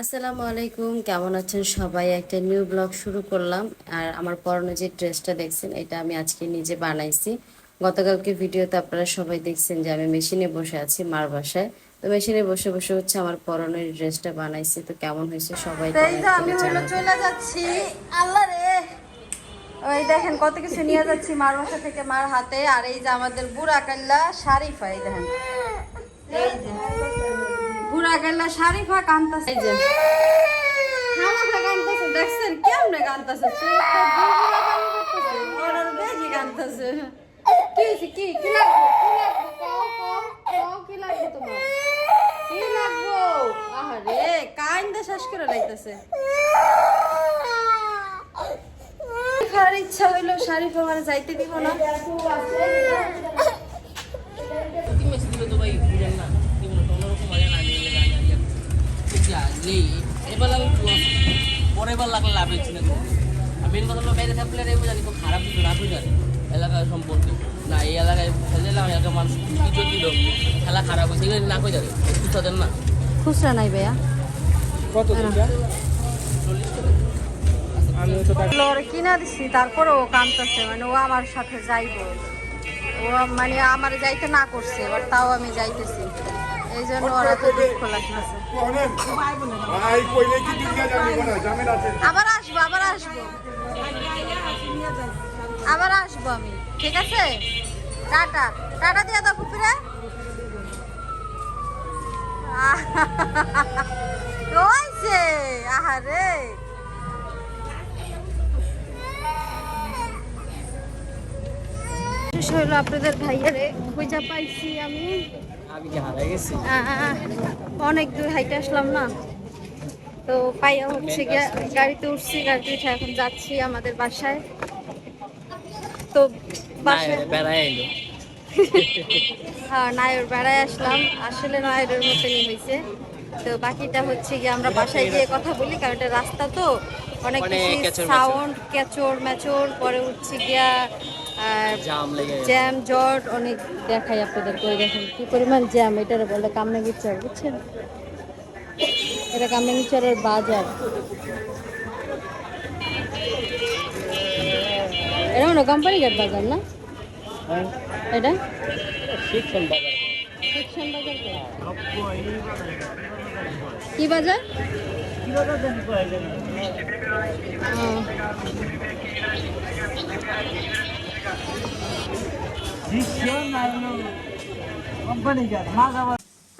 আসসালামু আলাইকুম কেমন আছেন সবাই? একটা নিউ ব্লগ শুরু করলাম আর আমার পরনে যে ড্রেসটা দেখছেন এটা আমি আজকে নিজে বানাইছি। গতকালকে ভিডিওতে আপনারা সবাই দেখছেন যে আমি মেশিনে বসে আছি মার বাসায়। তো মেশিনে বসে বসে হচ্ছে আমার পরনের ড্রেসটা বানাইছি। তো কেমন হয়েছে সবাই আমি হলো চলে যাচ্ছি। আল্লাহ রে! ওই দেখেন কত কিছু নিয়ে যাচ্ছি মার বাসা থেকে মার হাতে। আর এই যে আমাদের বুড়া কাল্লা শারিফা এই দেখেন। এই যে। বুড়া এই যে। খামাখা কান্তাছে দেখছেন কেমনে করতেছে বেশি কান্তাছে কি হয়েছে? কি? কি লাগবে? কি লাগবে? তোমার? কি লাগবো? আহারে কাইন্দা শ্বাস করে লাইতেছে। খাওয়ার ইচ্ছা হইল শারিফ আমার যাইতে দিব না। লাগলেই এবার লাগে একটু পরের বার লাগলে লাভ হচ্ছে না। আর মেন কথা হলো বাইরে থাকলে রে জানি খুব খারাপ কিছু না বুঝার এলাকা সম্পর্কে। না এই এলাকায় ফেলে এলাম এলাকার মানুষ কিছু দিল। খেলা খারাপ হয়েছে এগুলো না কই যাবে? কিছু দেন না। খুচরা নাই ভাইয়া। কত কিনা দিছি তারপরে ও কামতেছে মানে ও আমার সাথে যাইবো। ও মানে আমার যাইতে না করছে এবার তাও আমি যাইতেছি। এই জন্য ওরা তো দুঃখ লাগতেছে। ভাই কইলে কি দুনিয়া জানি না জামিন আছে। আবার আসব আবার আসব। আবার আসব আমি ঠিক আছে? টাটা। টাটা দিয়ে দাও কুপিরে কইছে আহারে। শেষ হইল আপনাদের ভাইয়ারে। খুঁজা পাইছি আমি। অনেক দূর হাইটে আসলাম না। তো পাইয়া হচ্ছে গিয়া গাড়িতে উঠছি গাড়িতে উঠে এখন যাচ্ছি আমাদের বাসায়। তো বাসায় হ্যাঁ নায়র বেড়ায় আসলাম। আসলে নায়রের মতনই হয়েছে। তো বাকিটা হচ্ছে গিয়ে আমরা বাসায় গিয়ে কথা বলি কারণ এটা রাস্তা তো। অনেক সাউন্ড কেচর মেচর পরে উঠছে গিয়া আর জ্যাম জট অনেক দেখাই আপনাদের করে দেখেন কি পরিমাণ জ্যাম এটার বলে কামনা গিচার বুঝছেন? এটা কামনা গিচারের বাজার। এটা মনে কোম্পানি গেট বাজার না? এটা? শিক্ষণ বাজার। সেকশন বাজার কি বাজার? ও।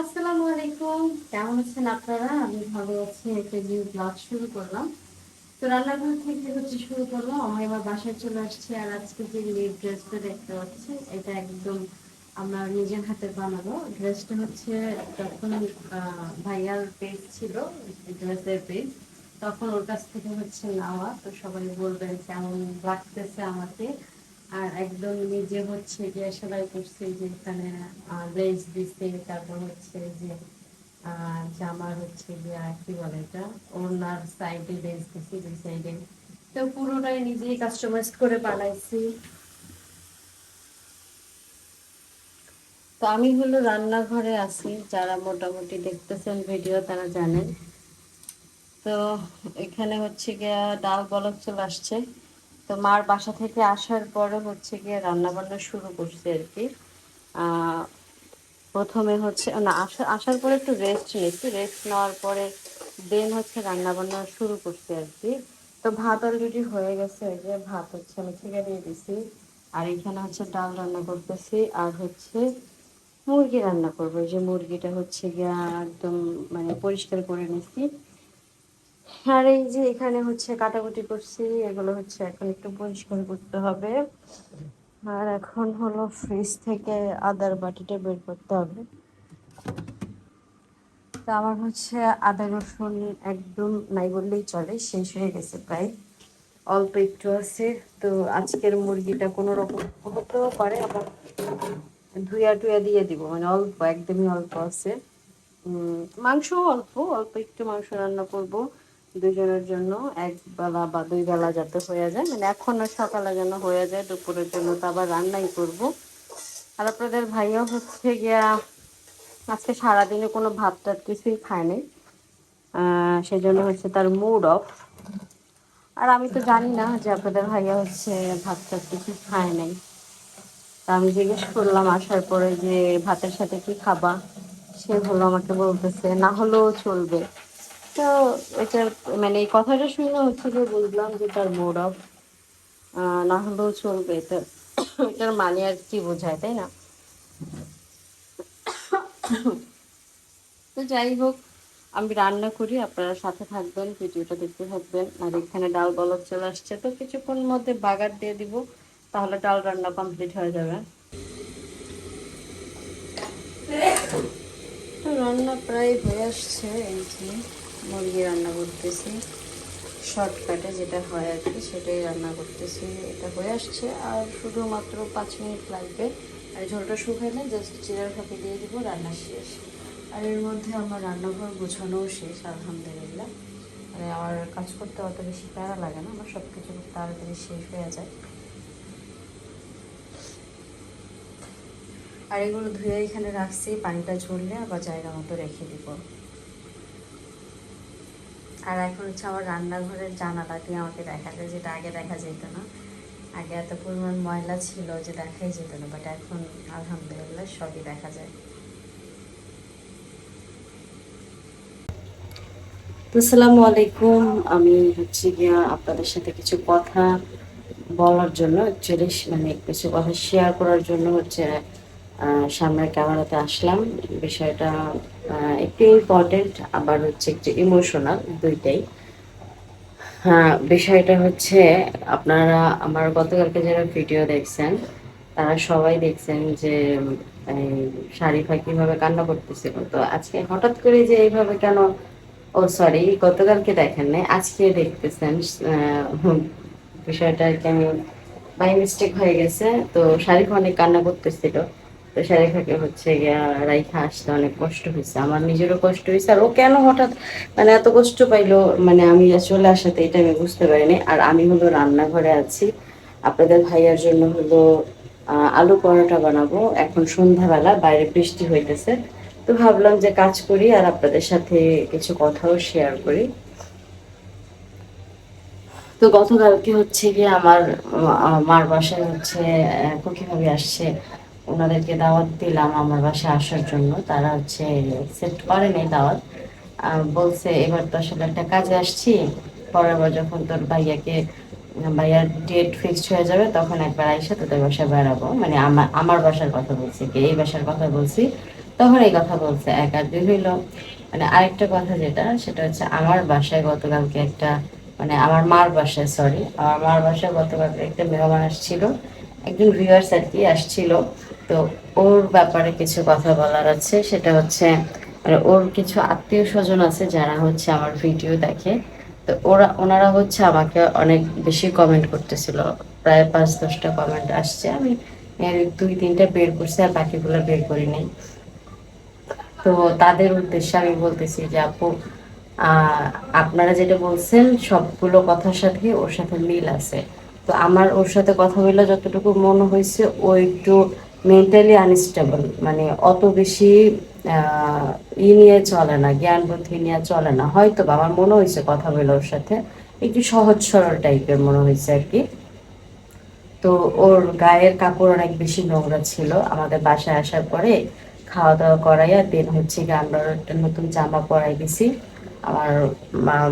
আসসালামু আলাইকুম। কেমন আছেন আপনারা? আমি ভালো আছি। একটা নিউ ব্লগ শুরু করলাম। তো রান্নাঘর থেকে হচ্ছে শুরু করলাম বাসায় চলে আর আজকে যে নিউ ড্রেসটা দেখতে পাচ্ছি, এটা একদম নিজের হাতে বানাবো। ড্রেসটা হচ্ছে যখন ভাইয়ার পেজ ছিল ড্রেসের পেজ তখন ওর কাছ থেকে হচ্ছে নেওয়া। তো সবাই বলবেন কেমন লাগতেছে আমাকে। আর একদম নিজে হচ্ছে যে সেলাই করছে যে এখানে লেস দিচ্ছে তারপর হচ্ছে যে জামার হচ্ছে যে, আর কি বলে এটা, ওনার সাইডে লেস দিচ্ছে দুই সাইডে তো পুরোটাই নিজেই কাস্টমাইজ করে বানাইছি। তো আমি হলো রান্নাঘরে আছি, যারা মোটামুটি দেখতেছেন ভিডিও তারা জানেন। তো এখানে হচ্ছে গিয়া ডাল বলক চলে আসছে। তো মার বাসা থেকে আসার পরে হচ্ছে গিয়ে রান্না বান্না শুরু করছে আর কি। প্রথমে হচ্ছে, না, আসা, আসার পরে একটু রেস্ট নিচ্ছি। রেস্ট নেওয়ার পরে দেন হচ্ছে রান্না বান্না শুরু করছে আর কি। তো ভাত অলরেডি হয়ে গেছে যে ভাত হচ্ছে আমি থেকে দিয়ে দিছি। আর এখানে হচ্ছে ডাল রান্না করতেছি আর হচ্ছে মুরগি রান্না করব। যে মুরগিটা হচ্ছে গিয়া একদম মানে পরিষ্কার করে নিছি আর এই যে এখানে হচ্ছে কাটাকুটি করছি, এগুলো হচ্ছে এখন একটু পরিষ্কার করতে হবে। আর এখন হলো ফ্রিজ থেকে আদার বাটিটা বের করতে হবে। তা আমার হচ্ছে আদা, রসুন একদম নাই বললেই চলে, শেষ হয়ে গেছে প্রায়। অল্প একটু আছে। তো আজকের মুরগিটা কোনো রকম হতেও পারে আবার ধুয়া টুয়া দিয়ে দিব। মানে অল্প, একদমই অল্প আছে। মাংস অল্প অল্প একটু মাংস রান্না করব। দুজনের জন্য এক বেলা বা দুই বেলা যাতে হয়ে যায়। মানে এখন সকালে যেন হয়ে যায়, দুপুরের জন্য তো আবার রান্নাই করব। আর আপনাদের ভাইয়া হচ্ছে গিয়া আজকে সারাদিনে কোনো ভাত টাত কিছুই খায়নি সেজন্য হচ্ছে তার মুড অফ আর আমি তো জানি না যে আপনাদের ভাইয়া হচ্ছে ভাত টাত কিছু খায় নাই। তা আমি জিজ্ঞেস করলাম, আসার পরে যে ভাতের সাথে কি খাবা? সে হলো আমাকে বলতেছে, না হলেও চলবে। তো এটার মানে এই কথাটা শুনে হচ্ছে যে বুঝলাম যে তার মুড অফ না হলেও চলবে। তো এটার মানে আর কি বোঝায়, তাই না? তো যাই হোক, আমি রান্না করি, আপনারা সাথে থাকবেন, ভিডিওটা দেখতে থাকবেন। আর এখানে ডাল বলক চলে আসছে। তো কিছুক্ষণ মধ্যে বাগার দিয়ে দিব, তাহলে ডাল রান্না কমপ্লিট হয়ে যাবে। তো রান্না প্রায় হয়ে আসছে, এই যে। মুরগি রান্না করতেছি। শর্টকাটে যেটা হয় আর কি, সেটাই রান্না করতেছি। এটা হয়ে আসছে। আর শুধুমাত্র পাঁচ মিনিট লাগবে। আর ঝোলটা শুকাইলে জাস্ট চিরার ফাঁকি দিয়ে দেবো, রান্না শেষ। আর এর মধ্যে আমার রান্নাঘর গোছানোও শেষ, আলহামদুলিল্লাহ। মানে আমার কাজ করতে অত বেশি প্যারা লাগে না, আমার সব কিছু তাড়াতাড়ি শেষ হয়ে যায়। আর এগুলো ধুয়ে এখানে রাখছি, পানিটা ঝরলে আবার জায়গা মতো রেখে দিব। আর এখন হচ্ছে আমার রান্নাঘরের জানালা দিয়ে আমাকে দেখা যায় যেটা আগে দেখা যেত না। আগে এত পরিমাণ ময়লা ছিল যে দেখাই যেত না বাট এখন আলহামদুলিল্লাহ সবই দেখা যায়। আসসালামু আলাইকুম, আমি হচ্ছে গিয়া আপনাদের সাথে কিছু কথা বলার জন্য অ্যাকচুয়ালি মানে কিছু কথা শেয়ার করার জন্য হচ্ছে সামনের ক্যামেরাতে আসলাম। বিষয়টা একটু ইম্পর্টেন্ট আবার হচ্ছে একটু ইমোশনাল দুইটাই। হ্যাঁ বিষয়টা হচ্ছে, আপনারা আমার গতকালকে যারা ভিডিও দেখছেন, তারা সবাই দেখছেন যে শারিফা কীভাবে কান্না করতেছিল। তো আজকে হঠাৎ করে যে এইভাবে কেন, ও সরি গতকালকে দেখেন নাই, আজকে দেখতেছেন বিষয়টা আর কি আমি বাই মিস্টেক হয়ে গেছে। তো শারিফা অনেক কান্না করতেছিল। তো শারিফাকে হচ্ছে গিয়া রাইখা আসতে অনেক কষ্ট হয়েছে আমার নিজেরও কষ্ট হয়েছে আর ও কেন হঠাৎ মানে এত কষ্ট পাইলো? মানে আমি চলে আসাতে এটা আমি বুঝতে পারিনি। আর আমি হলো রান্নাঘরে আছি। আপনাদের ভাইয়ার জন্য হলো আলু পরোটা বানাবো। এখন সন্ধ্যাবেলা, বাইরে বৃষ্টি হইতেছে। তো ভাবলাম যে কাজ করি আর আপনাদের সাথে কিছু কথাও শেয়ার করি। তো গতকালকে হচ্ছে গিয়ে আমার মার বাসায় হচ্ছে কীভাবে আসছে ওনাদেরকে দাওয়াত দিলাম আমার বাসায় আসার জন্য। তারা হচ্ছে অ্যাকসেপ্ট করেনি দাওয়াত। বলছে, এবার তো আসলে একটা কাজে আসছি। পরের বার যখন তোর ভাইয়াকে, ভাইয়ার ডেট ফিক্সড হয়ে যাবে, তখন একবার আইসা তোদের বাসায় বেড়াবো। মানে আমার আমার বাসার কথা বলছি কি, এই বাসার কথা বলছি। তখন এই কথা বলছে, এক আর দুই হইল। মানে আরেকটা কথা যেটা, সেটা হচ্ছে আমার বাসায় গতকালকে একটা মানে আমার মার বাসায় সরি আমার মার বাসায় গতকালকে একটা মেহমান আসছিল। একজন ভিউয়ার্স আর কি, আসছিল। তো ওর ব্যাপারে কিছু কথা বলার আছে, সেটা হচ্ছে মানে ওর কিছু আত্মীয় স্বজন আছে যারা হচ্ছে আমার ভিডিও দেখে, তো ওরা, ওনারা হচ্ছে আমাকে অনেক বেশি কমেন্ট করতেছিল। প্রায় পাঁচ দশটা কমেন্ট আসছে, আমি দুই তিনটা বের করছি আর বাকিগুলো বের করি নাই। তো তাদের উদ্দেশ্যে আমি বলতেছি যে, আপু আপনারা যেটা বলছেন, সবগুলো কথার সাথে ওর সাথে মিল আছে। তো আমার ওর সাথে কথা বলে যতটুকু মনে হয়েছে, ও একটু মেন্টালি আনস্টেবল মানে অত বেশি ই নিয়ে চলে না, জ্ঞান বুদ্ধি নিয়ে চলে না। হয়তো বা আমার মনে হয়েছে কথা বলে ওর সাথে, একটু সহজ সরল টাইপের মনে হয়েছে আর কি। তো ওর গায়ের কাপড় অনেক বেশি নোংরা ছিল, আমাদের বাসায় আসার পরে খাওয়া দাওয়া করাইয়া দেন হচ্ছে গিয়ে আমরা একটা নতুন জামা পরাই দিছি। আমার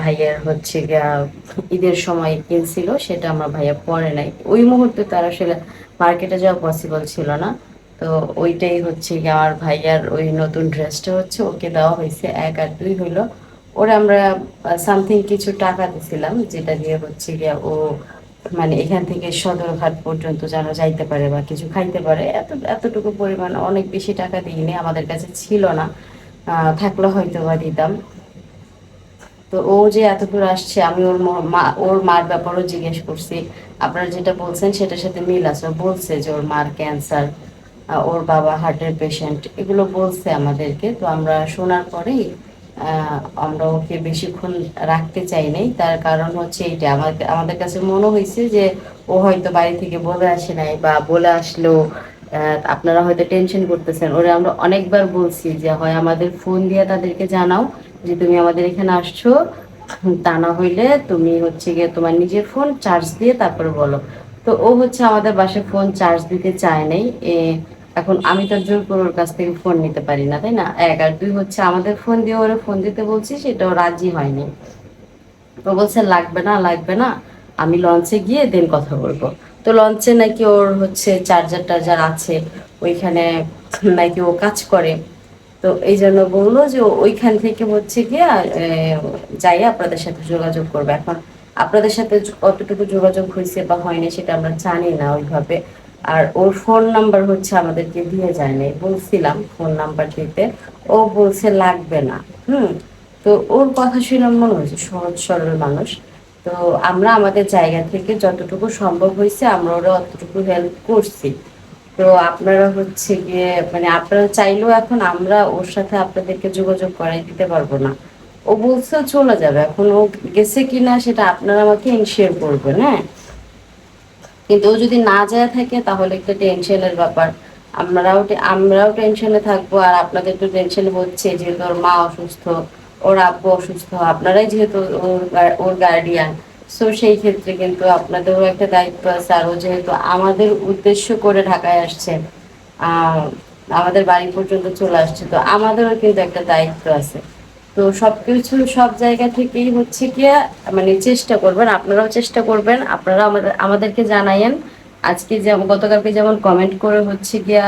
ভাইয়ের হচ্ছে গিয়া ঈদের সময় কিনছিল, সেটা আমার ভাইয়া পরে নাই। ওই মুহূর্তে তার আসলে মার্কেটে যাওয়া পসিবল ছিল না। তো ওইটাই হচ্ছে গিয়ে আমার ভাইয়ার ওই নতুন ড্রেসটা হচ্ছে, ওকে দেওয়া হয়েছে এক আর দুই হইল ওরা আমরা সামথিং কিছু টাকা দিছিলাম, যেটা দিয়ে হচ্ছে গিয়া ও মানে এখান থেকে সদরঘাট পর্যন্ত যেন যাইতে পারে বা কিছু খাইতে পারে। এত, এতটুকু পরিমাণ অনেক বেশি টাকা দিইনি, আমাদের কাছে ছিল না। থাকলে হয়তো বা দিতাম। তো ও যে এত দূর আসছে, আমি ওর মা ওর মার ব্যাপারেও জিজ্ঞেস করছি। আপনারা যেটা বলছেন সেটার সাথে মিল আছে। বলছে যে ওর মার ক্যান্সার ওর বাবা হার্টের পেশেন্ট এগুলো বলছে আমাদেরকে। তো আমরা শোনার পরেই আমরা ওকে বেশিক্ষণ রাখতে চাই নাই। তার কারণ হচ্ছে এইটা। আমাদের আমাদের কাছে মনে হয়েছে যে ও হয়তো বাড়ি থেকে বলে আসে নাই বা বলে আসলেও আপনারা হয়তো টেনশন করতেছেন। ওরা আমরা অনেকবার বলছি যে, হয় আমাদের ফোন দিয়ে তাদেরকে জানাও যে তুমি আমাদের এখানে আসছো, তা না হইলে তুমি হচ্ছে গিয়ে তোমার নিজের ফোন চার্জ দিয়ে তারপরে বলো। তো ও হচ্ছে আমাদের বাসায় ফোন চার্জ দিতে চায় নাই। এখন আমি তো জোর করে ওর কাছ থেকে ফোন নিতে পারি না, তাই না? এক আর দুই হচ্ছে আমাদের ফোন দিয়ে ওরা ফোন দিতে বলছি সেটাও রাজি হয়নি। ও বলছে, লাগবে না লাগবে না, আমি লঞ্চে গিয়ে দেন কথা বলব। তো লঞ্চে নাকি ওর হচ্ছে চার্জার টার্জার আছে, ওইখানে নাকি ও কাজ করে। তো এই জন্য বলল যে ওইখান থেকে হচ্ছে গিয়ে যাই আপনাদের সাথে যোগাযোগ করবে। এখন আপনাদের সাথে কতটুকু যোগাযোগ হয়েছে বা হয়নি সেটা আমরা জানি না ওইভাবে। আর ওর ফোন নাম্বার হচ্ছে আমাদেরকে দিয়ে যায়নি বলছিলাম ফোন নাম্বার দিতে। ও বলছে লাগবে না। হুম? তো ওর কথা শুনে মনে হয়েছে সহজ সরল মানুষ। তো আমরা আমাদের জায়গা থেকে যতটুকু সম্ভব হয়েছে আমরা ওরা অতটুকু হেল্প করছি। তো আপনারা হচ্ছে গিয়ে মানে আপনারা চাইলেও এখন আমরা ওর সাথে আপনাদেরকে যোগাযোগ করাই দিতে পারব না। ও বলছে চলে যাবে, এখন ও গেছে কিনা সেটা আপনারা আমাকে ইনশিওর করবেন হ্যাঁ? কিন্তু ও যদি না যায় থাকে তাহলে একটা টেনশনের ব্যাপার। আমরাও আমরাও টেনশনে থাকব আর আপনাদের তো টেনশন হচ্ছে যেহেতু ওর মা অসুস্থ, ওর আব্বু অসুস্থ, আপনারাই যেহেতু ওর ওর গার্ডিয়ান সো সেই ক্ষেত্রে কিন্তু আপনাদেরও একটা দায়িত্ব আছে। আর ও যেহেতু আমাদের উদ্দেশ্য করে ঢাকায় আসছে আমাদের বাড়ি পর্যন্ত চলে আসছে, তো আমাদেরও কিন্তু একটা দায়িত্ব আছে। তো সবকিছু সব জায়গা থেকেই হচ্ছে গিয়া মানে চেষ্টা করবেন, আপনারাও চেষ্টা করবেন আপনারা আমাদের, আমাদেরকে জানাইয়েন আজকে যেমন, গতকালকে যেমন কমেন্ট করে হচ্ছে গিয়া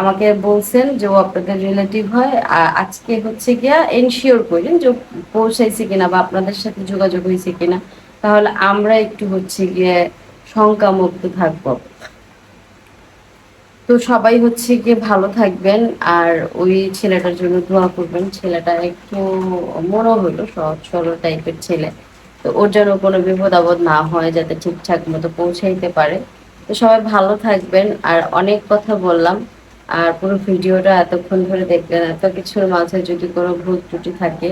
আমাকে বলছেন যে ও আপনাদের রিলেটিভ হয় আজকে হচ্ছে গিয়া এনশিওর করেন যে পৌঁছাইছে কিনা বা আপনাদের সাথে যোগাযোগ হয়েছে কিনা। তাহলে আমরা একটু হচ্ছে গিয়ে শঙ্কা মুক্ত থাকব। তো সবাই হচ্ছে গিয়ে ভালো থাকবেন, আর ওই ছেলেটার জন্য দোয়া করবেন। ছেলেটা একটু মনে হলো, সহজ সরল টাইপের ছেলে। তো ওর যেন কোনো বিপদ আপদ না হয়, যাতে ঠিকঠাক মতো পৌঁছাইতে পারে। তো সবাই ভালো থাকবেন, আর অনেক কথা বললাম। আর পুরো ভিডিওটা এতক্ষণ ধরে দেখলেন এত কিছুর মাঝে যদি কোনো ভুল ত্রুটি থাকে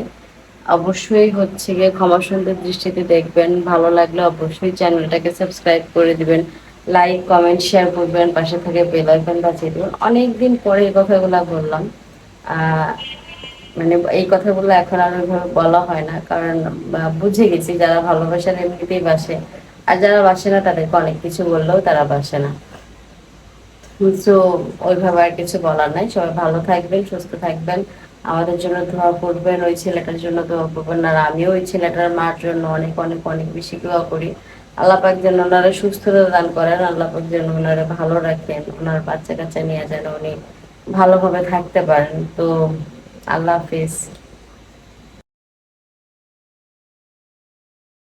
অবশ্যই হচ্ছে গিয়ে ক্ষমা সুন্দর দৃষ্টিতে দেখবেন, ভালো লাগলে অবশ্যই চ্যানেলটাকে সাবস্ক্রাইব করে দিবেন, লাইক, কমেন্ট, শেয়ার করবেন, পাশে থেকে বেল আইকন বাজিয়ে দেবেন। অনেকদিন পরে এই কথাগুলো বললাম। মানে এই কথাগুলো এখন আর ওইভাবে বলা হয় না, কারণ বুঝে গেছি যারা ভালোবাসার এমনিতেই বাসে। আর যারা বাসে না, তাদেরকে অনেক কিছু বললেও তারা বাসে না। তো ওইভাবে আর কিছু বলার নাই। সবাই ভালো থাকবেন, সুস্থ থাকবেন। আমাদের জন্য দোয়া করবেন, ওই ছেলেটার জন্য দোয়া করবেন। আর আমিও ওই ছেলেটার মার জন্য অনেক অনেক অনেক বেশি দোয়া করি। আল্লাপাক যেন ওনারা সুস্থতা দান করেন আল্লাপাক যেন ওনারা ভালো রাখেন, ওনার বাচ্চা কাচ্চা নিয়ে যেন উনি ভালোভাবে থাকতে পারেন। তো আল্লাহ হাফিজ।